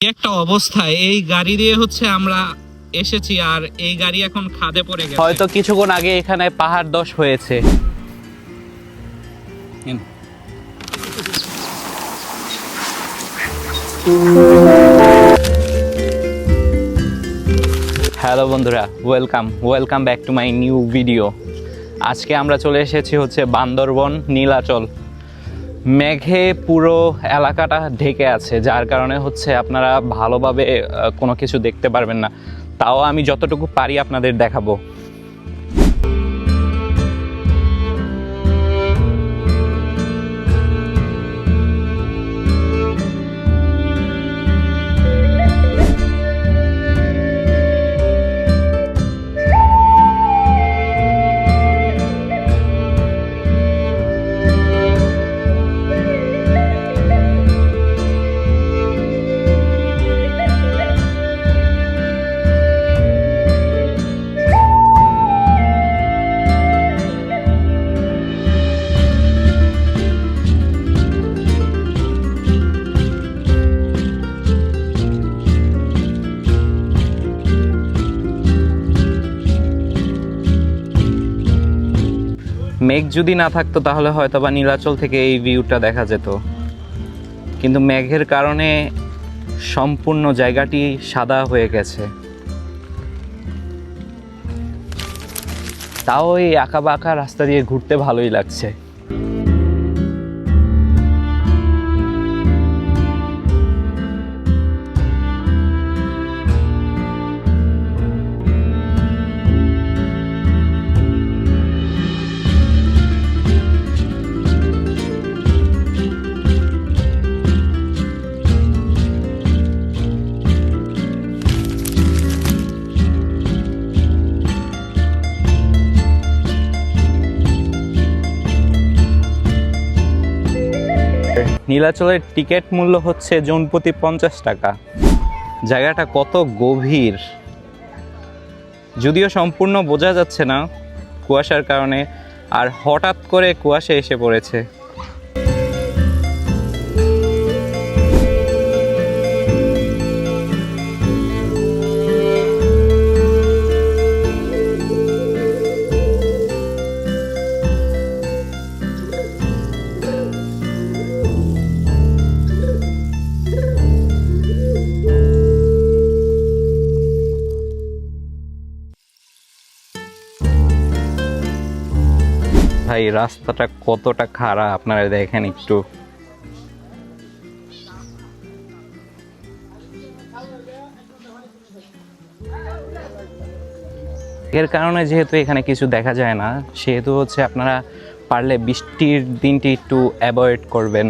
একটা অবস্থায় এই গাড়ি দিয়ে হচ্ছে আমরা এসেছি আর এই গাড়ি এখন খাদে পড়ে গেছে। হয়তো কিছুক্ষণ আগে এখানে পাহাড় দশ হয়েছে। হ্যালো বন্ধুরা, welcome. Welcome back to my new video. আজকে আমরা চলে এসেছি হচ্ছে বান্দরবন, নীলাচল। মেঘে পুরো এলাকাটা ঢেকে আছে, যার কারণে হচ্ছে আপনারা ভালোভাবে কোনো কিছু দেখতে পারবেন না। তাও আমি যতটুকু পারি আপনাদের দেখাবো। মেঘ যদি না থাকতো তাহলে হয়তো বা নীলাচল থেকে এই ভিউটা দেখা যেত। কিন্তু মেঘের কারণে সম্পূর্ণ জায়গাটি সাদা হয়ে গেছে। তাও এই আঁকা বাঁকা রাস্তা দিয়ে ঘুরতে ভালোই লাগছে। নীলাচলের টিকিট মূল্য হচ্ছে জনপ্রতি পঞ্চাশ টাকা। জায়গাটা কত গভীর। যদিও সম্পূর্ণ বোঝা যাচ্ছে না কুয়াশার কারণে, আর হঠাৎ করে কুয়াশা এসে পড়েছে। ভাই, রাস্তাটা কতটা খারাপ? আপনারা দেখেন একটু। এর কারণে যেহেতু এখানে কিছু দেখা যায় না, সেহেতু হচ্ছে আপনারা পারলে বৃষ্টির দিনটি একটু অ্যাভয়েড করবেন।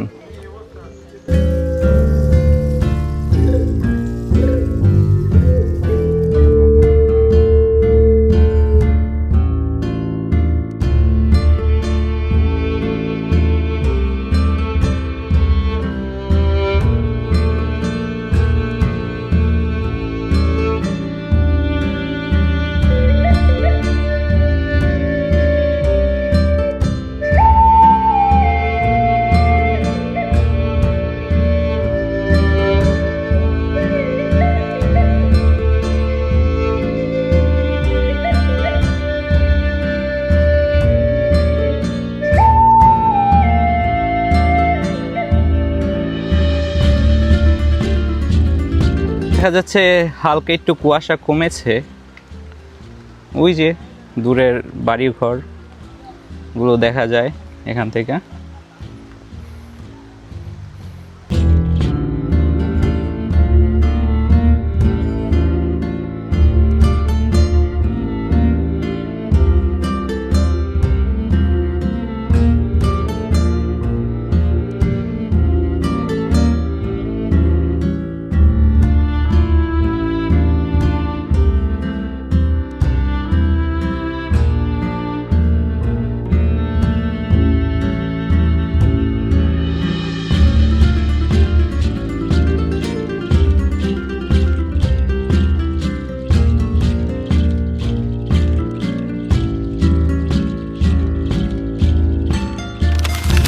দেখা যাচ্ছে হালকা একটু কুয়াশা কমেছে। ওই যে দূরের বাড়ি ঘরগুলো দেখা যায় এখান থেকে।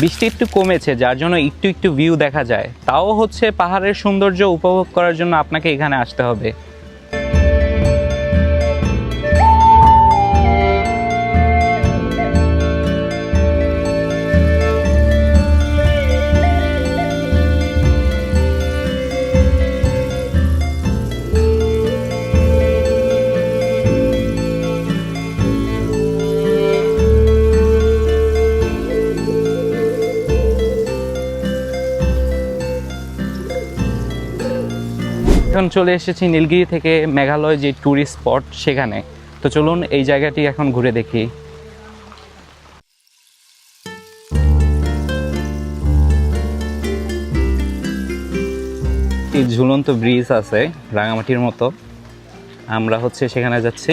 বৃষ্টি একটু কমেছে, যার জন্য একটু একটু ভিউ দেখা যায়। তাও হচ্ছে পাহাড়ের সৌন্দর্য উপভোগ করার জন্য আপনাকে এখানে আসতে হবে। এখন চলে এসেছি নীলগিরি থেকে মেঘালয় যে ট্যুরিস্ট স্পট সেখানে। তো চলুন এই জায়গাটি এখন ঘুরে দেখি। ঝুলন্ত ব্রিজ আছে, রাঙামাটির মতো। আমরা হচ্ছে সেখানে যাচ্ছি।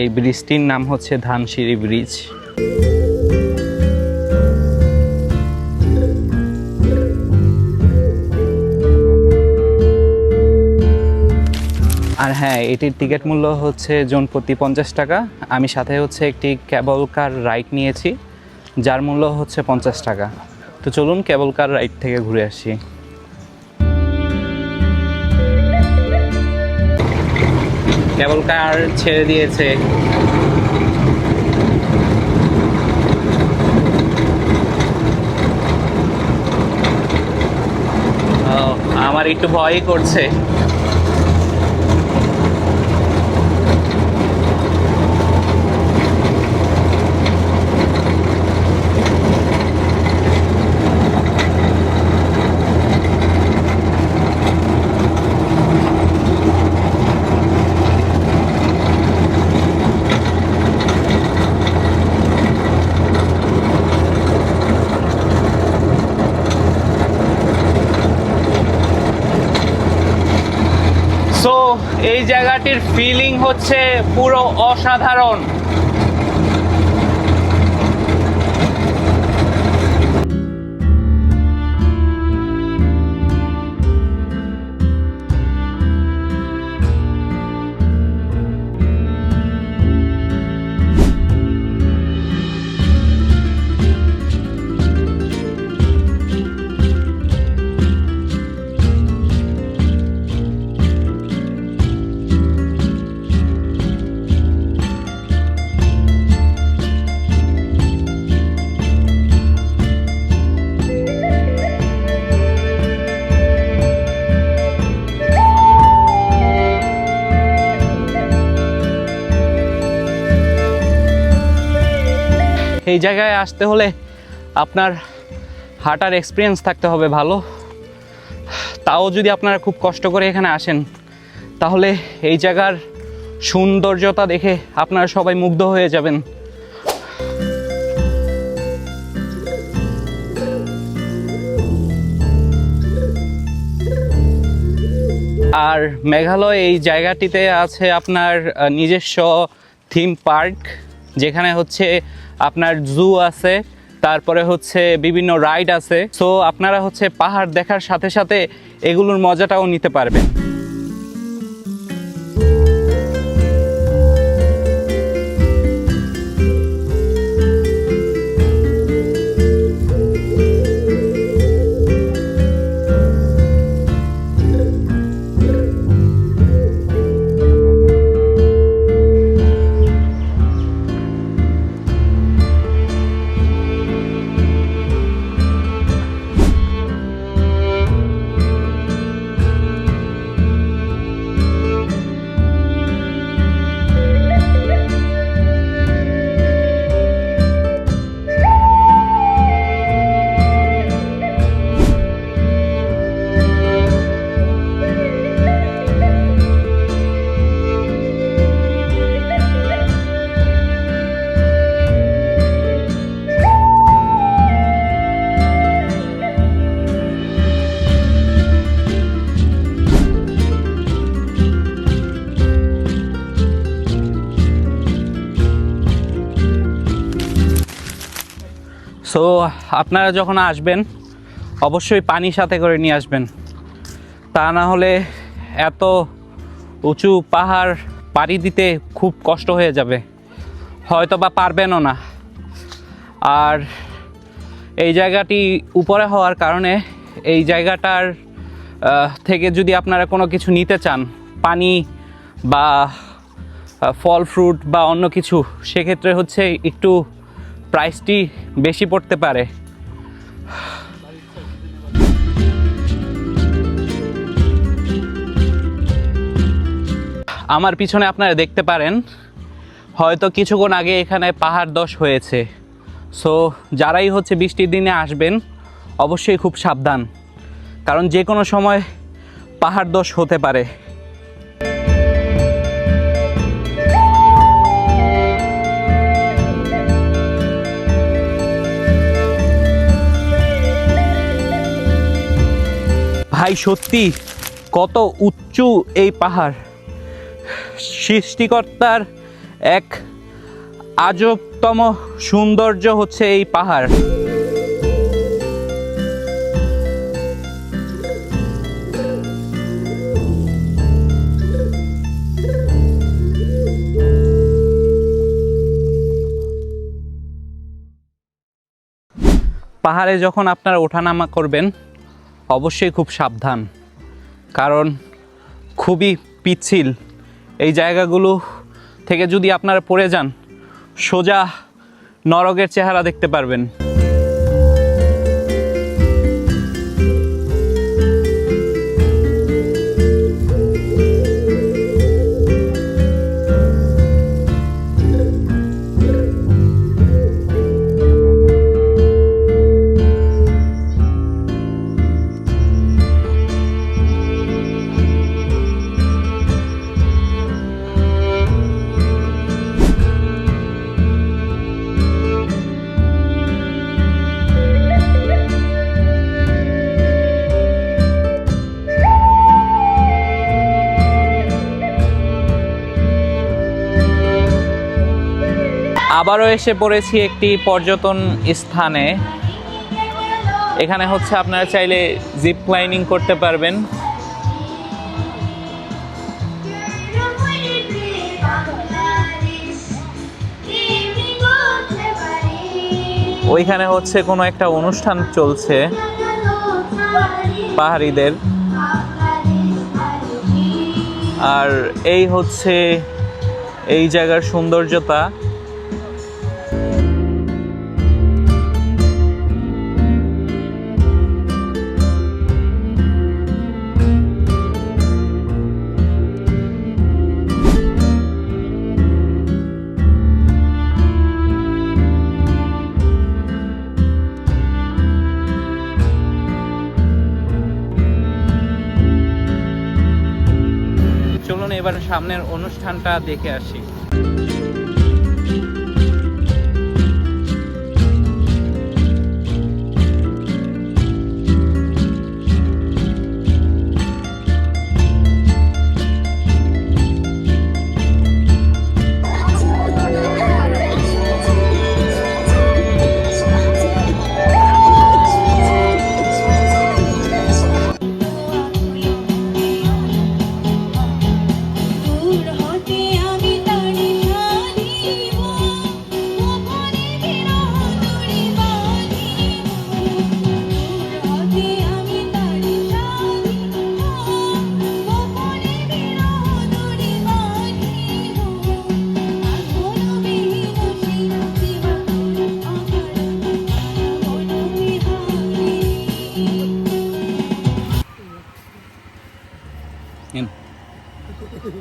এই ব্রিজটির নাম হচ্ছে ধানসিঁড়ি ব্রিজ হ্যাঁ এটির টিকিট মূল্য হচ্ছে জন প্রতি পঞ্চাশ টাকা। আমি সাথে হচ্ছে একটি ক্যাবল কার রাইড নিয়েছি, যার মূল্য হচ্ছে পঞ্চাশ টাকা। তো চলুন ক্যাবল কার রাইড থেকে ঘুরে আসি। ক্যাবল কার ছেড়ে দিয়েছে। আমার একটু ভয়ই করছে সো এই জায়গাটির ফিলিং হচ্ছে পুরো অসাধারণ। এই জায়গায় আসতে হলে আপনার হাঁটার এক্সপিরিয়েন্স থাকতে হবে ভালো। তাও যদি আপনারা খুব কষ্ট করে এখানে আসেন, তাহলে এই জায়গার সৌন্দর্যতা দেখে আপনারা সবাই মুগ্ধ হয়ে যাবেন। আর মেঘালয় এই জায়গাটিতে আছে আপনার নিজস্ব থিম পার্ক যেখানে হচ্ছে আপনার জু আছে, তারপরে হচ্ছে বিভিন্ন রাইড আছে। সো আপনারা হচ্ছে পাহাড় দেখার সাথে সাথে এগুলোর মজাটাও নিতে পারবেন। সো আপনারা যখন আসবেন, অবশ্যই পানি সাথে করে নিয়ে আসবেন। তা না হলে এত উঁচু পাহাড় পাড়ি দিতে খুব কষ্ট হয়ে যাবে। হয়তো বা পারবেনও না। আর এই জায়গাটি উপরে হওয়ার কারণে এই জায়গাটার থেকে যদি আপনারা কোনো কিছু নিতে চান, পানি বা ফল, ফ্রুট বা অন্য কিছু, সেক্ষেত্রে হচ্ছে একটু প্রাইসটি বেশি পড়তে পারে। আমার পিছনে আপনারা দেখতে পারেন, হয়তো কিছুক্ষণ আগে এখানে পাহাড় দশ হয়েছে। সো যারাই হচ্ছে বৃষ্টির দিনে আসবেন, অবশ্যই খুব সাবধান। কারণ যে কোনো সময় পাহাড় দশ হতে পারে। ভাই, সত্যি কত উঁচু এই পাহাড়। সৃষ্টিকর্তার এক আজবতম সৌন্দর্য হচ্ছে এই পাহাড়। পাহাড়ে যখন আপনারা ওঠানামা করবেন অবশ্যই খুব সাবধান। কারণ খুবই পিচ্ছিল। এই জায়গাগুলো থেকে যদি আপনারা পড়ে যান, সোজা নরকের চেহারা দেখতে পারবেন। আবারও এসে পড়েছি একটি পর্যটন স্থানে। এখানে হচ্ছে আপনারা চাইলে জিপ লাইনিং করতে পারবেন। ওইখানে হচ্ছে কোনো একটা অনুষ্ঠান চলছে পাহাড়িদের। আর এই হচ্ছে এই জায়গার সৌন্দর্যতা। এবার সামনের অনুষ্ঠানটা দেখে আসি।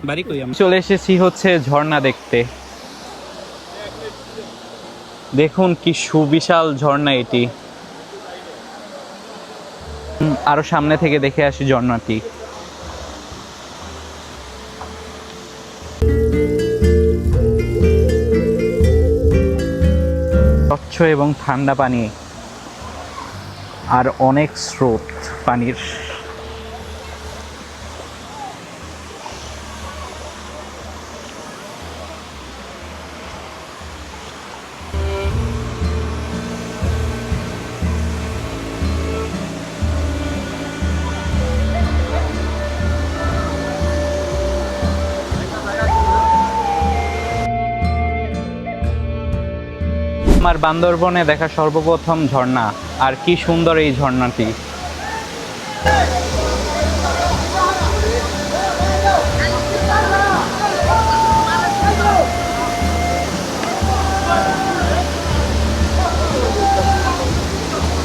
বাড়ি কই আমি চলে এসেছি হচ্ছে ঝর্ণা দেখতে। দেখুন কি সুবিশাল ঝর্ণা এটি। আরও সামনে থেকে দেখে আসি ঝর্ণাটি। স্বচ্ছ এবং ঠান্ডা পানি। আর অনেক স্রোত পানির। বান্দরবনে দেখা সর্বপ্রথম ঝর্ণা। আর কি সুন্দর এই ঝর্ণাটি।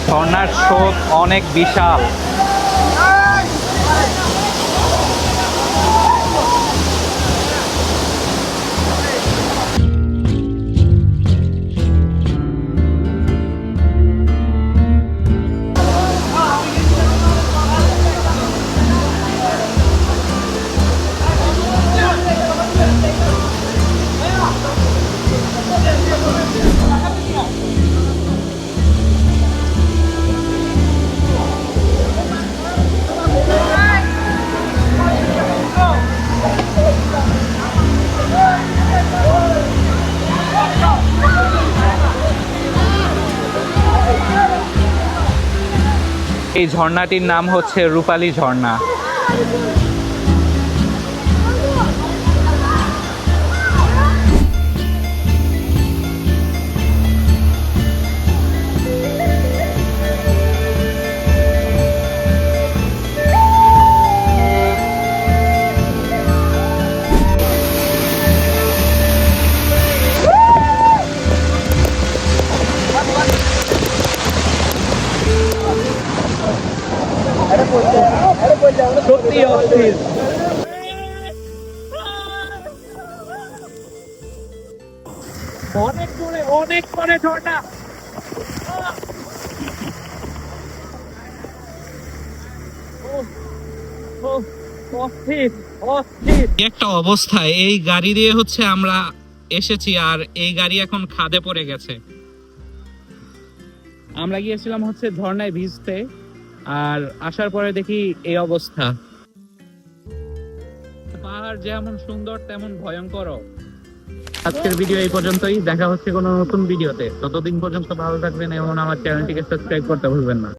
ঝর্ণার স্রোত অনেক বিশাল। এই ঝর্ণাটির নাম হচ্ছে রূপালী ঝর্ণা। একটা অবস্থা এই গাড়ি দিয়ে হচ্ছে আমরা এসেছি আর এই গাড়ি এখন খাদে পড়ে গেছে। আমরা গিয়েছিলাম হচ্ছে ঝর্ণায় ভিজতে আর আসার পরে দেখি এই অবস্থা। পাহাড় যেমন সুন্দর তেমন ভয়ঙ্কর। আজকের ভিডিও এই পর্যন্তই। দেখা হচ্ছে কোনো নতুন ভিডিওতে। ততদিন পর্যন্ত ভালো থাকবেন এবং আমার চ্যানেলটিকে সাবস্ক্রাইব করতে ভুলবেন না।